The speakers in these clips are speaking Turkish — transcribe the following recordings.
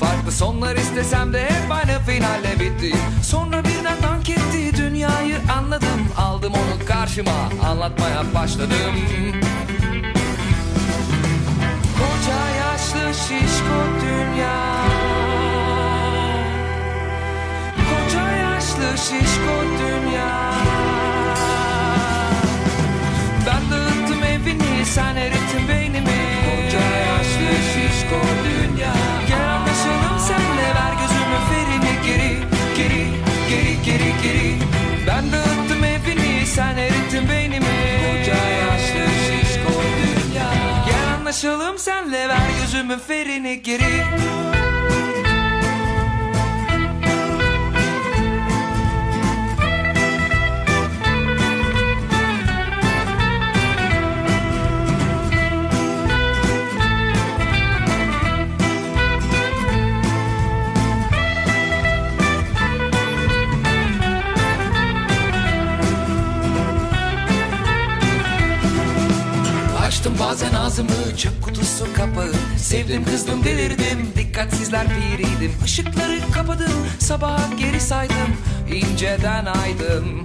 Farklı sonlar istesem de hep aynı finalle bitti Sonra birden dank etti dünyayı anladım. Aldım onu karşıma anlatmaya başladım. Koca yaşlı şişko dünya. Koca yaşlı şişko dünya. Ben dağıttım evini sen erittin anlaşalım senle ver gözümün ferini geri Açtım bazen ağzımı çöp kutusu kapağı. Sevdim kızdım delirdim dikkatsizler piriydim. Işıkları kapadım sabaha geri saydım inceden aydım.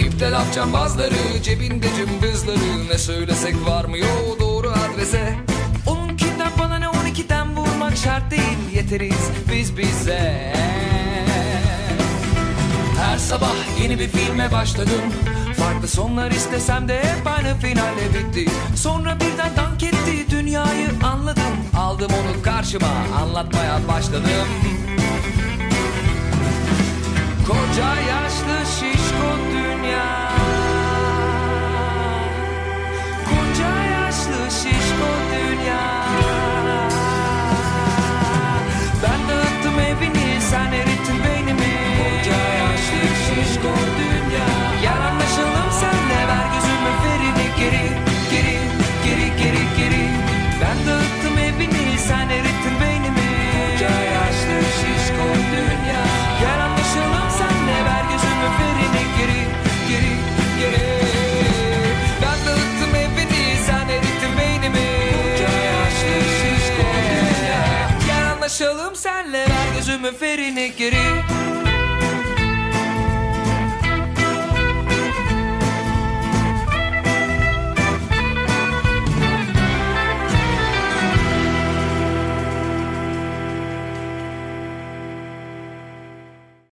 İpte laf cambazları cebinde cımbızları. Ne söylesek varmıyor doğru adrese. Onunkinden bana ne on ikiden vurmak şart değil. Yeteriz biz bize. Her sabah yeni bir filme başladım Farklı sonlar istesem de hep aynı finalle bitti. Sonra birden dank etti dünyayı anladım. Aldım onu karşıma anlatmaya başladım. Koca yaşlı şişko anlaşalım senle. Ver gözümün ferini geri